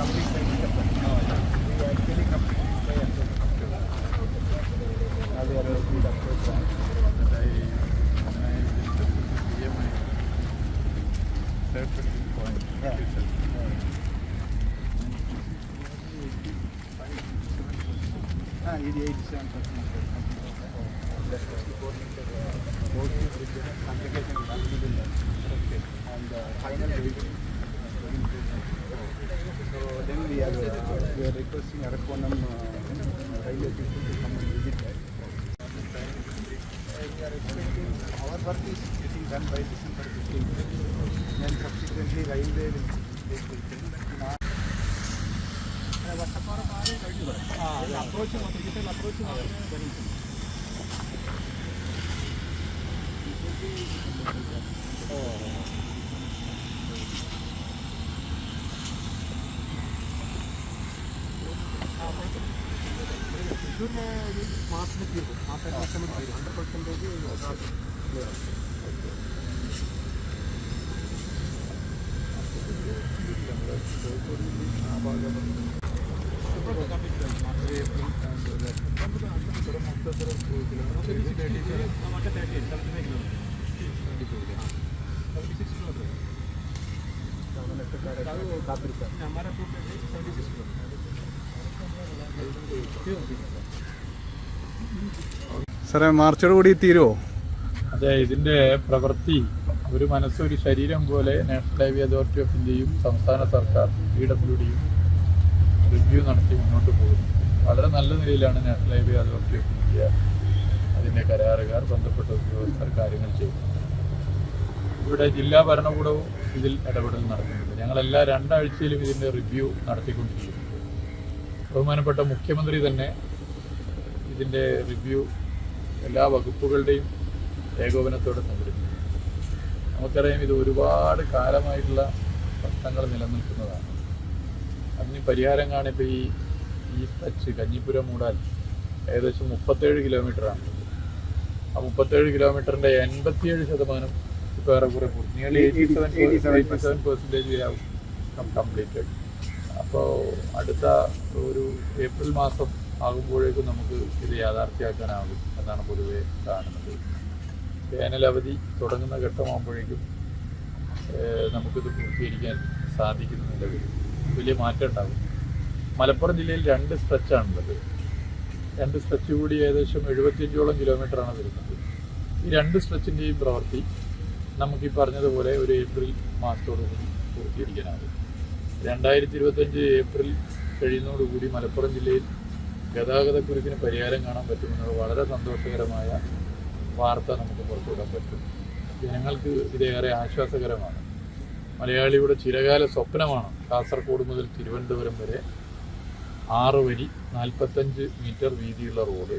Complete అయింది చెప్పండి ఇది యాక్చువల్లీ కంప్లీట్ అది అరవై ఇది eight seven percent complication and final So then we are, uh, we are requesting Arakonam uh, railway people main-main, main-main, main-main. Marks ಇರ್ಬೋದು ಮಾತಾಡಿ hundred percentage clear हमारा total seventy six kilometre സാറേ മാർച്ചോട് കൂടി തീരുമോ അതെ ഇതിന്റെ പ്രവൃത്തി ഒരു മനസ്സ് ഒരു ശരീരം പോലെ നാഷണൽ ഹൈവേ അതോറിറ്റി ഓഫ് ഇന്ത്യയും സംസ്ഥാന സർക്കാർ പി ഡബ്ല്യു ഡിയും റിവ്യൂ നടത്തി മുന്നോട്ട് പോകുന്നു. വളരെ നല്ല നിലയിലാണ് national highway authority of India അതിന്റെ കരാറുകാർ ബന്ധപ്പെട്ട ഉദ്യോഗസ്ഥർ കാര്യങ്ങൾ ചെയ്യുന്നത്. ഇവിടെ ജില്ലാ ഭരണകൂടവും ഇതിൽ ഇടപെടൽ നടത്തുന്നുണ്ട്. ഞങ്ങളെല്ലാ രണ്ടാഴ്ചയിലും ഇതിന്റെ റിവ്യൂ നടത്തിക്കൊണ്ടിരിക്കുന്നു. ബഹുമാനപ്പെട്ട മുഖ്യമന്ത്രി തന്നെ ഇതിന്റെ റിവ്യൂ എല്ലാ വകുപ്പുകളുടെയും ഏകോപനത്തോടെ സംഘടിപ്പിക്കും. നമുക്കറിയാം ഇത് ഒരുപാട് കാലമായിട്ടുള്ള പ്രശ്നങ്ങൾ നിലനിൽക്കുന്നതാണ്. അതിന് പരിഹാരം കാണിപ്പോൾ ഈ ഈ ടച്ച് കഞ്ഞിപ്പുരം മൂടാൽ ഏകദേശം മുപ്പത്തേഴ് കിലോമീറ്ററാണ്. ആ മുപ്പത്തേഴ് കിലോമീറ്ററിന്റെ എൺപത്തിയേഴ് ശതമാനം ഇപ്പോൾ ഏറെക്കുറെ പൂർത്തി nearly eighty seven eighty seven percentage completed അപ്പോൾ അടുത്ത ഒരു ഏപ്രിൽ മാസം ആകുമ്പോഴേക്കും നമുക്ക് ഇത് യാഥാർത്ഥ്യമാക്കാനാകും എന്നാണ് പൊതുവെ കാണുന്നത്. വേനലവധി തുടങ്ങുന്ന ഘട്ടമാകുമ്പോഴേക്കും നമുക്കിത് പൂർത്തീകരിക്കാൻ സാധിക്കുന്ന നിലവിൽ വലിയ മാറ്റം ഉണ്ടാകും. മലപ്പുറം ജില്ലയിൽ രണ്ട് സ്ട്രെച്ചാണുള്ളത്. രണ്ട് സ്ട്രെച്ച് കൂടി ഏകദേശം എഴുപത്തിയഞ്ചോളം കിലോമീറ്ററാണ് വരുന്നത്. ഈ രണ്ട് സ്ട്രെച്ചിന്റെയും പ്രവൃത്തി നമുക്ക് ഈ പറഞ്ഞതുപോലെ ഒരു ഏപ്രിൽ മാസത്തോടുകൂടി പൂർത്തീകരിക്കാനാകും. രണ്ടായിരത്തി ഇരുപത്തഞ്ച് ഏപ്രിൽ കഴിയുന്നതോടുകൂടി മലപ്പുറം ജില്ലയിൽ ഗതാഗതക്കുരുക്കിന് പരിഹാരം കാണാൻ പറ്റുമെന്നുള്ള വളരെ സന്തോഷകരമായ വാർത്ത നമുക്ക് പുറത്തുവിടാൻ പറ്റും. ജനങ്ങൾക്ക് ഇതേറെ ആശ്വാസകരമാണ്. മലയാളിയുടെ ചിരകാല സ്വപ്നമാണ് കാസർഗോഡ് മുതൽ തിരുവനന്തപുരം വരെ ആറ് വരി നാൽപ്പത്തഞ്ച് മീറ്റർ വീതിയുള്ള റോഡ്.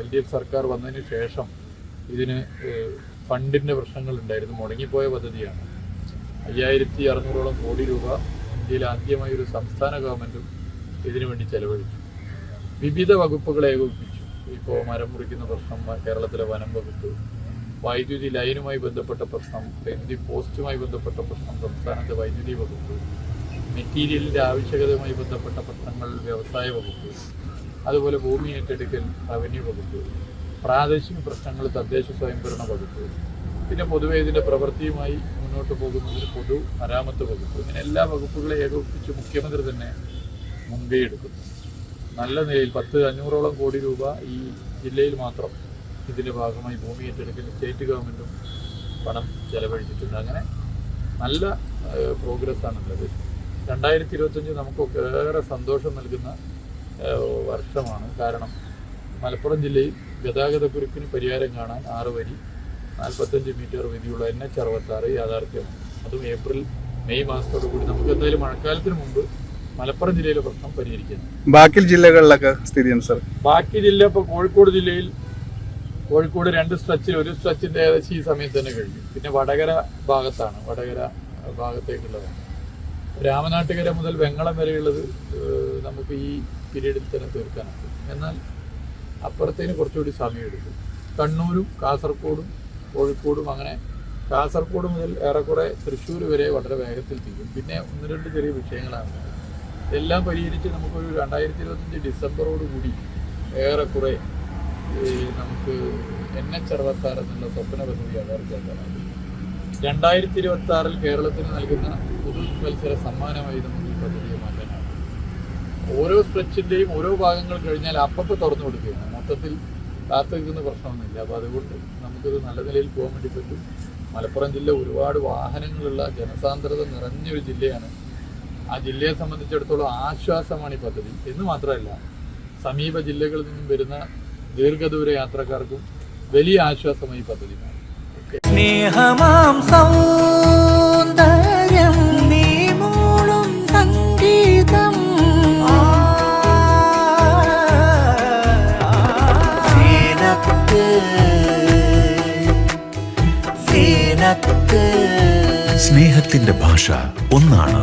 എൽ ഡി എഫ് സർക്കാർ വന്നതിന് ശേഷം ഇതിന് ഫണ്ടിന്റെ പ്രശ്നങ്ങൾ ഉണ്ടായിരുന്നു മുടങ്ങിപ്പോയ പദ്ധതിയാണ്. അയ്യായിരത്തി അറുന്നൂറോളം കോടി രൂപ ഇന്ത്യയിൽ ആദ്യമായി ഒരു സംസ്ഥാന ഗവൺമെന്റും ഇതിനു വേണ്ടി ചെലവഴിച്ചു. വിവിധ വകുപ്പുകളെ ഏകോപിപ്പിച്ചു. ഇപ്പോൾ മരം മുറിക്കുന്ന പ്രശ്നം കേരളത്തിലെ വനം വകുപ്പ് വൈദ്യുതി ലൈനുമായി ബന്ധപ്പെട്ട പ്രശ്നം വൈദ്യുതി പോസ്റ്റുമായി ബന്ധപ്പെട്ട പ്രശ്നം സംസ്ഥാനത്തെ വൈദ്യുതി വകുപ്പ് മെറ്റീരിയലിന്റെ ആവശ്യകതയുമായി ബന്ധപ്പെട്ട പ്രശ്നങ്ങൾ വ്യവസായ വകുപ്പ് അതുപോലെ ഭൂമി ഏറ്റെടുക്കൽ റവന്യൂ വകുപ്പ് പ്രാദേശിക പ്രശ്നങ്ങൾ തദ്ദേശ സ്വയംഭരണ വകുപ്പ് പിന്നെ പൊതുവെ ഇതിന്റെ പ്രവൃത്തിയുമായി മുന്നോട്ട് പോകുന്നതിന് പൊതു മരാമത്ത് വകുപ്പ് ഇങ്ങനെ എല്ലാ വകുപ്പുകളെ ഏകോപിപ്പിച്ച് മുഖ്യമന്ത്രി തന്നെ മുൻകൈ എടുക്കുന്നു നല്ല നിലയിൽ പത്ത് അഞ്ഞൂറോളം കോടി രൂപ ഈ ജില്ലയിൽ മാത്രം ഇതിന്റെ ഭാഗമായി ഭൂമി ഏറ്റെടുക്കൽ സ്റ്റേറ്റ് ഗവൺമെന്റും പണം ചെലവഴിച്ചിട്ടുണ്ട്. അങ്ങനെ നല്ല പ്രോഗ്രസ് ഉള്ളത് രണ്ടായിരത്തി ഇരുപത്തഞ്ച് നമുക്കൊക്കെ ഏറെ സന്തോഷം നൽകുന്ന വർഷമാണ്. കാരണം മലപ്പുറം ജില്ലയിൽ ഗതാഗതക്കുരുക്കിന് പരിഹാരം കാണാൻ ആറ് വരി നാൽപ്പത്തഞ്ച് മീറ്റർ വീതിയുള്ള എൻ എച്ച് അറുപത്താറ് യാഥാർത്ഥ്യമാണ്. അതും ഏപ്രിൽ മെയ് മാസത്തോടു കൂടി നമുക്ക് എന്തായാലും മഴക്കാലത്തിന് മുമ്പ് മലപ്പുറം ജില്ലയിലെ പ്രശ്നം പരിഹരിക്കുന്നത് ബാക്കി ജില്ലകളിലൊക്കെ സ്ഥിതി സാർ? ബാക്കി ജില്ല ഇപ്പോൾ കോഴിക്കോട് ജില്ലയിൽ കോഴിക്കോട് രണ്ട് സ്ട്രെച്ചിൽ ഒരു സ്ട്രെച്ചിന്റെ ഏകദേശം ഈ സമയത്ത് തന്നെ കഴിഞ്ഞു. പിന്നെ വടകര ഭാഗത്താണ്. വടകര ഭാഗത്തേക്കുള്ളതാണ്. രാമനാട്ടുകര മുതൽ വെങ്ങളം വരെയുള്ളത് നമുക്ക് ഈ പീരീഡിൽ തന്നെ തീർക്കാനാകും എന്നാൽ അപ്പുറത്തേന് കുറച്ചുകൂടി സമയമെടുക്കും. കണ്ണൂരും കാസർഗോഡും കോഴിക്കോടും അങ്ങനെ കാസർഗോഡ് മുതൽ ഏറെക്കുറെ തൃശ്ശൂർ വരെ വളരെ വേഗത്തിൽ തീരും പിന്നെ ഒന്ന് രണ്ട് ചെറിയ വിഷയങ്ങളാണ്. ഇതെല്ലാം പരിഹരിച്ച് നമുക്കൊരു രണ്ടായിരത്തി ഇരുപത്തഞ്ച് ഡിസംബറോട് കൂടി ഏറെക്കുറെ നമുക്ക് എൻ എച്ച് അറുപത്താറ് എന്നുള്ള സ്വപ്ന പദ്ധതി യാഥാർത്ഥ്യമാക്കാനാകും രണ്ടായിരത്തി ഇരുപത്തി ആറിൽ കേരളത്തിന് നൽകുന്ന പൊതു മത്സര സമ്മാനമായി നമുക്ക് ഈ പദ്ധതിയെ മാറ്റാനാകും. ഓരോ സ്ട്രെച്ചിന്റെയും ഓരോ ഭാഗങ്ങൾ കഴിഞ്ഞാൽ അപ്പപ്പോൾ തുറന്നു കൊടുക്കുകയാണ്. മൊത്തത്തിൽ കാത്തു നിൽക്കുന്ന പ്രശ്നമൊന്നുമില്ല. അപ്പോൾ അതുകൊണ്ട് നമുക്കിത് നല്ല നിലയിൽ പോകാൻ വേണ്ടി പറ്റും. മലപ്പുറം ജില്ല ഒരുപാട് വാഹനങ്ങളുള്ള ജനസാന്ദ്രത നിറഞ്ഞൊരു ജില്ലയാണ് ആ ജില്ലയെ സംബന്ധിച്ചിടത്തോളം ആശ്വാസമാണ് ഈ പദ്ധതി. എന്ന് മാത്രമല്ല സമീപ ജില്ലകളിൽ നിന്നും വരുന്ന ദീർഘദൂര യാത്രക്കാർക്കും വലിയ ആശ്വാസമായി ഈ പദ്ധതി. മാറും സ്നേഹമാം സൗന്ദര്യം നീ മൂളും സംഗീതം. സീനത്ത് സീനത്ത്. സ്നേഹത്തിന്റെ ഭാഷ ഒന്നാണ്.